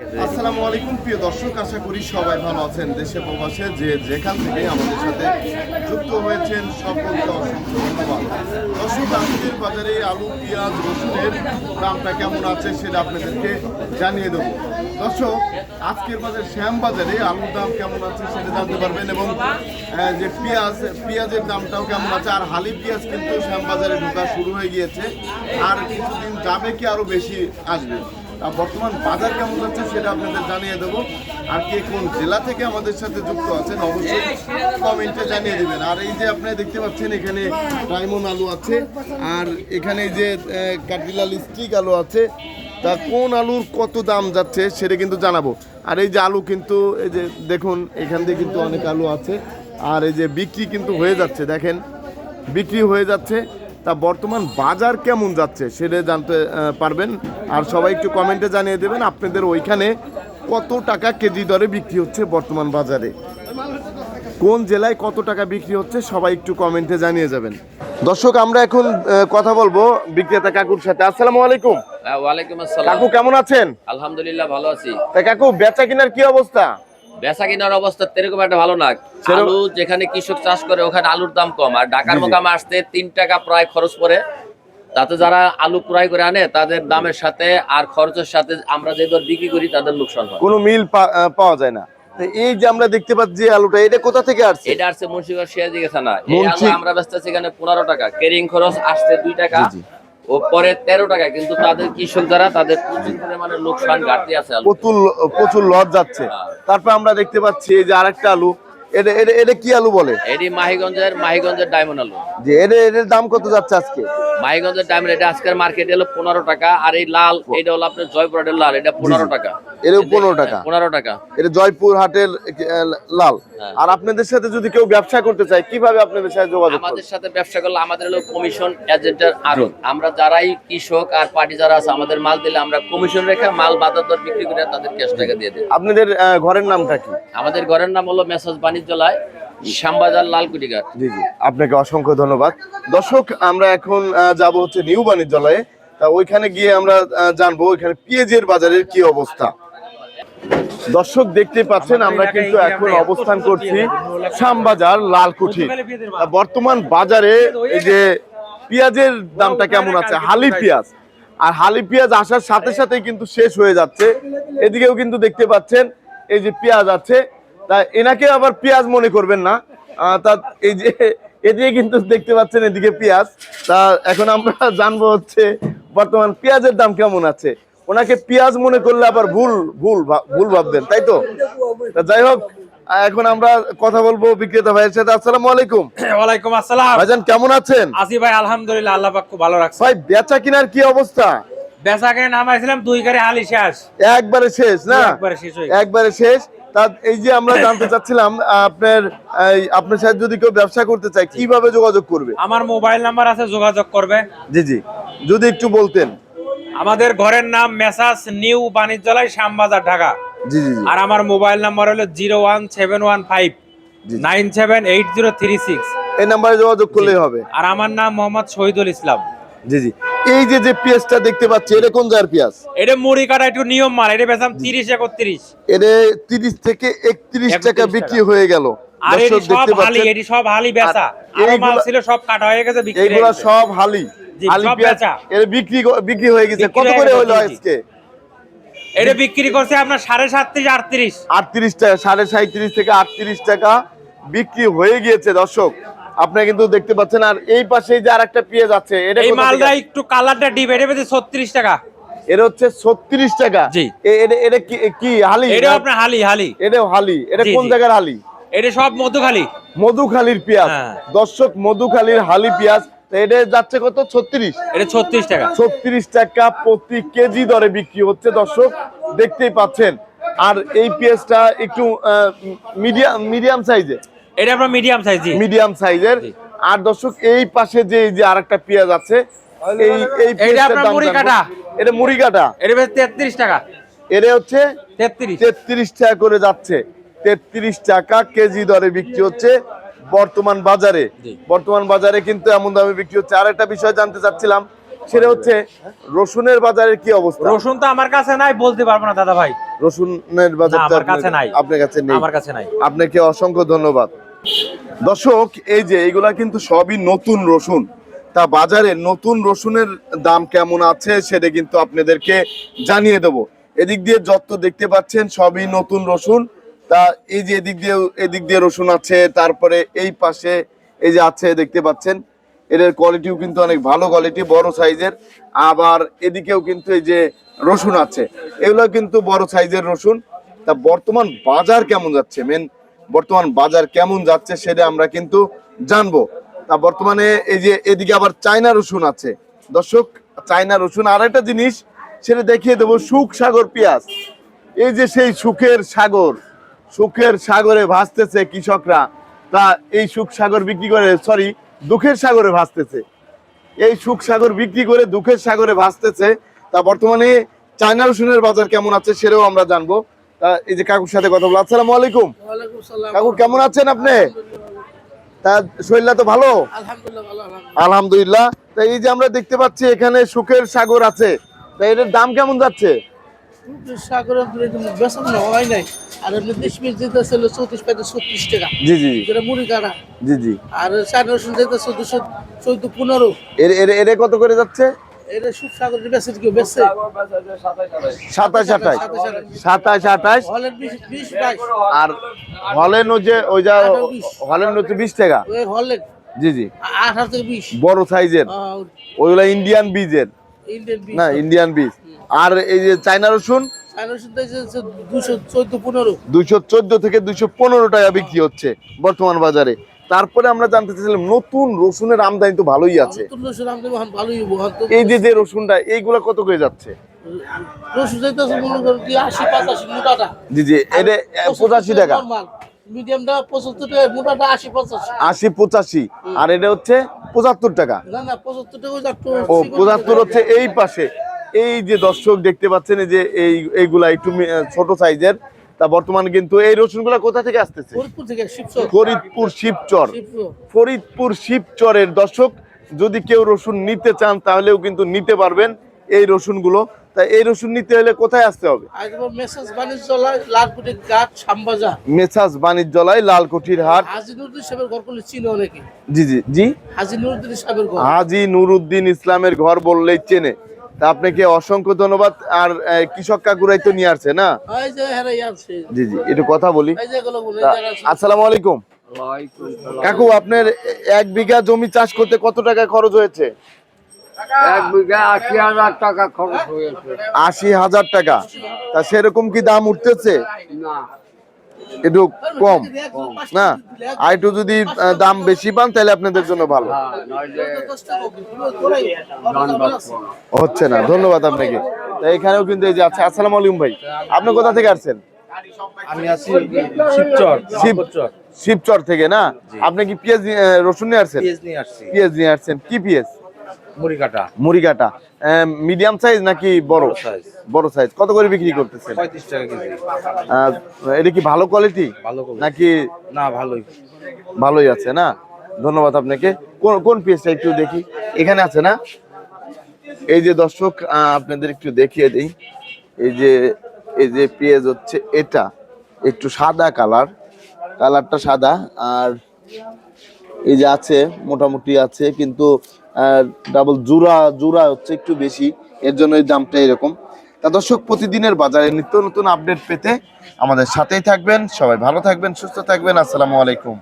আসসালামু আলাইকুম, প্রিয় দর্শক, আশা করি সবাই ভালো আছেন দেশে প্রবাসে। যে যেখান থেকে আমাদের সাথে যুক্ত হয়েছেন, সকলকে দর্শক, আজকের বাজারে আলু, পেঁয়াজ, রসুনের দামটা কেমন আছে সেটা আপনাদেরকে জানিয়ে দেবো। দর্শক, আজকের বাজারে, শ্যাম বাজারে আলুর দাম কেমন আছে সেটা জানতে পারবেন এবং যে পেঁয়াজ, পেঁয়াজের দামটাও কেমন আছে, আর হালি পেঁয়াজ কিন্তু শ্যাম বাজারে ঢোকা শুরু হয়ে গিয়েছে, আর কিছুদিন যাবে কি আরও বেশি আসবে? বর্তমান বাজার কেমন যাচ্ছে সেটা আপনাদের জানিয়ে দেবো। আর কে কোন জেলা থেকে আমাদের সাথে যুক্ত আছেন অবশ্যই কমেন্টে জানিয়ে দেবেন। আর এই যে আপনারা দেখতে পাচ্ছেন, এখানে ডায়মন্ড আলু আছে, আর এখানে যে কাটিলাল স্টিক আলু আছে, তা কোন আলুর কত দাম যাচ্ছে সেটা কিন্তু জানাব। আর এই যে আলু কিন্তু, এই যে দেখুন, এখান দিয়ে কিন্তু অনেক আলু আছে, আর এই যে বিক্রি কিন্তু হয়ে যাচ্ছে, দেখেন, বিক্রি হয়ে যাচ্ছে। তা বর্তমান বাজার কেমন যাচ্ছে সেটা জানতে পারবেন। আর সবাই একটু কমেন্টে জানিয়ে দেবেন আপনাদের ওইখানে কত টাকা কেজি দরে বিক্রি হচ্ছে বর্তমান বাজারে? কোন জেলায় কত টাকা বিক্রি হচ্ছে সবাই একটু কমেন্টে জানিয়ে যাবেন। দর্শক আমরা এখন কথা বলব বিক্রেতা কাকুর সাথে। আসসালামু আলাইকুম। হ্যাঁ, ওয়ালাইকুম আসসালাম। কাকু কেমন আছেন? আলহামদুলিল্লাহ ভালো আছি। তা কাকু বেচা কিনার কি অবস্থা? বেচা কিনার অবস্থা তেরকম একটা ভালো না। আলু যেখানে কৃষক চাষ করে ওখানে আলুর দাম কম। আর ঢাকার। মোকামে আসতে তিন টাকা প্রায় খরচ পড়ে। তাতে যারা আলু ক্রয় করে আনে তাদের দামের সাথে আর খরচের সাথে আমরা যে দর বিক্রি করি তাদের লোকসান হয়। কোনো মিল পাওয়া যায় না। এই যে আমরা দেখতে পাচ্ছি যে আলুটা এটা কোথা থেকে আসছে? এটা আসছে মুন্সিগঞ্জ সিরাজি থানা। এই আলু আমরা বেচতেছি এখানে পনেরো টাকা। কেরিং খরচ আসছে দুই টাকা। ও পরে তেরো টাকা কিন্তু তাদের কৃষক যারা তাদের প্রচুর পরিমাণে লোকসান ঘাটতি আছে প্রচুর প্রচুর লস যাচ্ছে। হ্যাঁ। তারপর আমরা দেখতে পাচ্ছি এই যে আরেকটা আলু। এটা এটা এটা কি আলু বলে? এটি মাহিগঞ্জের মাহিগঞ্জের ডায়মন্ড আলু। যে এটা এটার দাম কত যাচ্ছে আজকে? মাইগঞ্জের ডায়মন্ড এটা আজকের মার্কেট হলো পনেরো টাকা আর এই লাল এটা হলো আপনার জয়পুরের লাল এটা পনেরো টাকা। এটাও পনেরো টাকা? পনেরো টাকা। এটা জয়পুর হাটের লাল। আর আপনাদের সাথে যদি কেউ ব্যবসা করতে চায় কীভাবে আপনাদের সাথে যোগাযোগ আমাদের সাথে ব্যবসা করলে আমাদের হলো কমিশন এজেন্টের আরও আমরা যারাই কৃষক আর পার্টি যারা আছে আমাদের মাল দিলে আমরা কমিশন রেখে মাল বাজার দর বিক্রি করে তাদের ক্যাশ টাকা দিয়ে দিই। আপনাদের ঘরের নামটা কি? আমাদের ঘরের নাম হলো মেসাজ বাণিজ্যালয় শ্যামবাজার, লালকুটিঘাট। জি জি। আপনাকে অসংখ্য ধন্যবাদ। দর্শক, আমরা এখন যাব হচ্ছে নিউ বাণিজ্যালয়ে। তা ওইখানে গিয়ে আমরা জানব ওইখানে পেঁয়াজের বাজারের কি অবস্থা। দর্শক, দেখতে পাচ্ছেন, আমরা কিন্তু এখন অবস্থান করছি শ্যামবাজার, লালকুঠি। বর্তমান বাজারে এই যে পেঁয়াজের দামটা কেমন আছে? হালি পেঁয়াজ। আর হালি পেঁয়াজ আসার সাথে সাথেই কিন্তু শেষ হয়ে যাচ্ছে। এদিকেও কিন্তু দেখতে পাচ্ছেন, এই যে পেঁয়াজ আছে তা এনাকে আবার পেঁয়াজ মনে করবেন না। তা এই যে এদিকে কিন্তু দেখতে পাচ্ছেন এদিকে পেঁয়াজ। তা এখন আমরা জানব হচ্ছে বর্তমান পেঁয়াজের দাম কেমন আছে। ওনাকে পেঁয়াজ মনে করলে আবার ভুল ভুল ভুল ভাববেন তাই তো? যাই হোক এখন আমরা কথা বলব বিক্রেতা ভাইয়ের সাথে। আসসালামু আলাইকুম। ওয়ালাইকুম আসসালাম। ভাইজান কেমন আছেন? আসি ভাই আলহামদুলিল্লাহ আল্লাহ পাক খুব ভালো রাখছে। ভাই বেচা কিনার কি অবস্থা? বেচা কিনে নামাইছিলাম দুই গাড়ি হালি শেষ। একবারে শেষ না? একবারে শেষ একবারে শেষ। তা এই যে আমরা জানতে চাচ্ছিলাম আপনার আপনার সাথে যদি কেউ ব্যবসা করতে চায় কীভাবে যোগাযোগ করবে? আমার মোবাইল নাম্বার আছে যোগাযোগ করবে। জি জি। যদি একটু বলতেন। আমাদের ঘরের নাম মেসাস নিউ বাণিজ্যালয় শ্যামবাজার ঢাকা। জি জি আর আমার মোবাইল নাম্বার হলো zero one seven one five. Nine seven eight zero three six. এই নাম্বারে যোগাযোগ করলেই হবে। আর আমার নাম মোহাম্মদ শহীদুল ইসলাম। জি জি। এই যে যে পেঁয়াজটা দেখতে পাচ্ছি এটা কোন জায়গার পেঁয়াজ? এটা মুড়ি কাটা একটু নিয়ম মাল এটা বেচাম তিরিশ একত্রিশ। এটা তিরিশ থেকে একত্রিশ 31 টাকা। বিক্রি হয়ে গেল। আর এটি সব দেখতে হালি এটি সব হালি বেচা। আর মাল ছিল সব কাটা হয়ে গেছে বিক্রি সব হালি। জি, হালি পেঁয়াজ বেচা। এর বিক্রি বিক্রি হয়ে গেছে। কত করে হলো। আজকে? এটা বিক্রি করছে আপনার সাড়ে সাতত্রিশ আটত্রিশ। আটত্রিশ টাকা সাড়ে সাঁত্রিশ থেকে আটত্রিশ টাকা বিক্রি হয়ে গিয়েছে দর্শক। আপনারা কিন্তু দেখতে পাচ্ছেন আর এই পাশে যে আর একটা পেঁয়াজ আছে এটা এই মালটা একটু কালারটা ডিপ এটা ছত্রিশ টাকা। এটা হচ্ছে ছত্রিশ টাকা। জি। এটা কি হালি? এটা আপনার হালি হালি। এটাও হালি। এটা কোন জায়গার হালি? এটা সব মধুখালি। মধুখালীর পেঁয়াজ। হ্যাঁ। দর্শক মধুখালীর হালি পেঁয়াজ। এটা যাচ্ছে কত? ছত্রিশ। এটা ছত্রিশ টাকা। ছত্রিশ টাকা প্রতি কেজি দরে বিক্রি হচ্ছে দর্শক। দেখতেই পাচ্ছেন। আর এই পেঁয়াজটা একটু মিডিয়াম মিডিয়াম সাইজের এটা আপনার মিডিয়াম সাইজ মিডিয়াম সাইজের আর দর্শক এই পাশে যে এই যে আরেকটা পেঁয়াজ আছে এই এই আপনার দাম মুড়ি। কাটা। এটা মুড়ি কাটা। এটা বেশ তেত্রিশ টাকা। এটা হচ্ছে তেত্রিশ। তেত্রিশ টাকা করে যাচ্ছে। তেত্রিশ টাকা কেজি দরে বিক্রি হচ্ছে বর্তমান বাজারে। বর্তমান বাজারে কিন্তু এমন দামে বিক্রি হচ্ছে। আর একটা বিষয় জানতে চাচ্ছিলাম সেটা হচ্ছে রসুনের বাজারের কি অবস্থা? রসুন তো আমার কাছে নাই বলতে পারব না দাদা ভাই। রসুনের বাজার আমার কাছে নাই। আপনার কাছে নেই। আমার কাছে নাই। আপনাকে অসংখ্য ধন্যবাদ। দর্শক, এই যে এগুলা কিন্তু সবই নতুন রসুন। তা বাজারে নতুন রসুনের দাম কেমন আছে সেটা কিন্তু আপনাদেরকে জানিয়ে দেব। এদিক দিয়ে যত দেখতে পাচ্ছেন সবই নতুন রসুন। তা এই যে এদিক দিয়ে এদিক দিয়ে রসুন আছে, তারপরে এই পাশে এই যে আছে, দেখতে পাচ্ছেন, এদের কোয়ালিটিও কিন্তু অনেক ভালো কোয়ালিটি বড় সাইজের। আবার এদিকেও কিন্তু এই যে রসুন আছে এগুলো কিন্তু বড় সাইজের রসুন। তা বর্তমান বাজার কেমন যাচ্ছে? মেন বর্তমান বাজার কেমন যাচ্ছে সেটা আমরা কিন্তু জানব। তা বর্তমানে এই যে এদিকে আবার চায়না রসুন আছে। দর্শক, চায়না রসুন আর একটা জিনিস, সেটা দেখিয়ে দেবো, সুখ সাগর পেঁয়াজ। এই যে সেই সুখের সাগর, সুখের সাগরে ভাসতেছে কৃষকরা। তা এই সুখ সাগর বিক্রি করে সরি দুঃখের সাগরে ভাসতেছে। এই সুখ সাগর বিক্রি করে, দুঃখের সাগরে ভাসতেছে। তা বর্তমানে চায়না রসুনের বাজার কেমন আছে সেটাও আমরা জানব। তা এই যে কাকুর সাথে কথা বলব। আসসালামু আলাইকুম। কাকু কেমন আছেন আপনি? তা শরীরটা তো ভালো? আলহামদুলিল্লাহ তা এই যে আমরা দেখতে পাচ্ছি এখানে সুখের সাগর আছে। তা এটার দাম কেমন যাচ্ছে? হয় নাই। আর দেশ টাকা। জি জি। যেটা মুড়ি কাটা। জি জি। আর চার রসুন যেতে চোদ্দশো চোদ্দ পনেরো। এর এর কত করে যাচ্ছে? এটা আর হলেন যে ওই যা হলেন হচ্ছে টাকা। ওই জি জি। থেকে বড় সাইজের। ওইগুলা ইন্ডিয়ান বীজের। ইন্ডিয়ান বিশ না ইন্ডিয়ান বীজ। আর এই যে চায়না রসুন দুইশো চোদ্দ থেকে দুইশো পনেরো টাকা বিক্রি হচ্ছে বর্তমান বাজারে। তারপরে আমরা জানতে চাইছিলাম নতুন রসুনের আমদানি তো ভালোই আছে। এই যে যে রসুনটা এইগুলা কত করে যাচ্ছে? জি জি এটা পঁচাশি টাকা মিডিয়ামটা পঁচাত্তর টাকা মোটাটা আশি পঁচাশি। আশি পঁচাশি। আর এটা হচ্ছে পঁচাত্তর টাকা। না না পঁচাত্তর টাকা ও পঁচাত্তর হচ্ছে এই পাশে। এই যে দর্শক দেখতে পাচ্ছেন এই যে এই এইগুলা একটু ছোট সাইজের তা বর্তমানে কিন্তু এই রসুনগুলা কোথা থেকে আসতেছে? ফরিদপুর শিবচর। ফরিদপুর শিবচর। শিবচর। ফরিদপুর শিবচরের দর্শক যদি কেউ রসুন নিতে চান তাহলেও কিন্তু নিতে পারবেন এই রসুনগুলো। তা এই রসুন নিতে হলে কোথায় আসতে হবে? মেসেজ ঘাট শ্যামবাজার। মেসাজ বাণিজ্যালয় লালকুঠির হাট। হাজি নুরুদ্দিন সাহেবের ঘর করলে চিনে অনেকে। জি জি জি। হাজি নুরুদ্দিন সাহেবের ঘর। হাজি নুরুদ্দিন ইসলামের ঘর বললেই চেনে। তা আপনাকে অসংখ্য ধন্যবাদ। আর আহ, কৃষক কাকুরাই তো নিয়ে আসছে না? এই যে হেরাই আছে জি জি একটু কথা বলি। আসসালামু আলাইকুম। কাকু আপনার এক বিঘা জমি চাষ করতে কত টাকা খরচ হয়েছে? এক বিঘা আশি হাজার টাকা খরচ হয়েছে। আশি হাজার টাকা। তা সেরকম কি দাম উঠতেছে? না। একটু কম। না আর একটু যদি দাম বেশি পান তাহলে আপনাদের জন্য ভালো। হ্যাঁ। হচ্ছে না ধন্যবাদ আপনাকে। এখানেও কিন্তু এই যে আছে আসসালামু আলাইকুম ভাই। আপনি কোথা থেকে আসছেন? আমি আছি শিবচর শিব- শিবচর থেকে না? আপনি কি পেঁয়াজ নিয়ে- রসুন নিয়ে আসছেন? পেঁয়াজ নিয়ে আসছেন। কি পেঁয়াজ? মুড়ি কাটা মুড়ি কাটা মিডিয়াম সাইজ নাকি বড়? size। বড় সাইজ কত করে বিক্রি করতেছেন? পঁয়ত্রিশ টাকা কেজি। এটা কি ভালো কোয়ালিটি ভালো। নাকি না ভালোই। ভালোই আছে না? ধন্যবাদ আপনাকে। কোন কোন পেজটা একটু দেখি? এখানে আছে না? এই যে দর্শক আপনাদের একটু দেখিয়ে দিই। এই যে এই যে পেঁয়াজ হচ্ছে এটা। একটু সাদা কালার কালারটা সাদা। আর এই যে আছে মোটামুটি আছে কিন্তু ডাবল জুরা জুরা হচ্ছে একটু বেশি, এর জন্য এই দামটা এরকম। তা দর্শক, প্রতিদিনের বাজারে নিত্য নতুন আপডেট পেতে আমাদের সাথেই থাকবেন। সবাই ভালো থাকবেন, সুস্থ থাকবেন। আসসালামু আলাইকুম।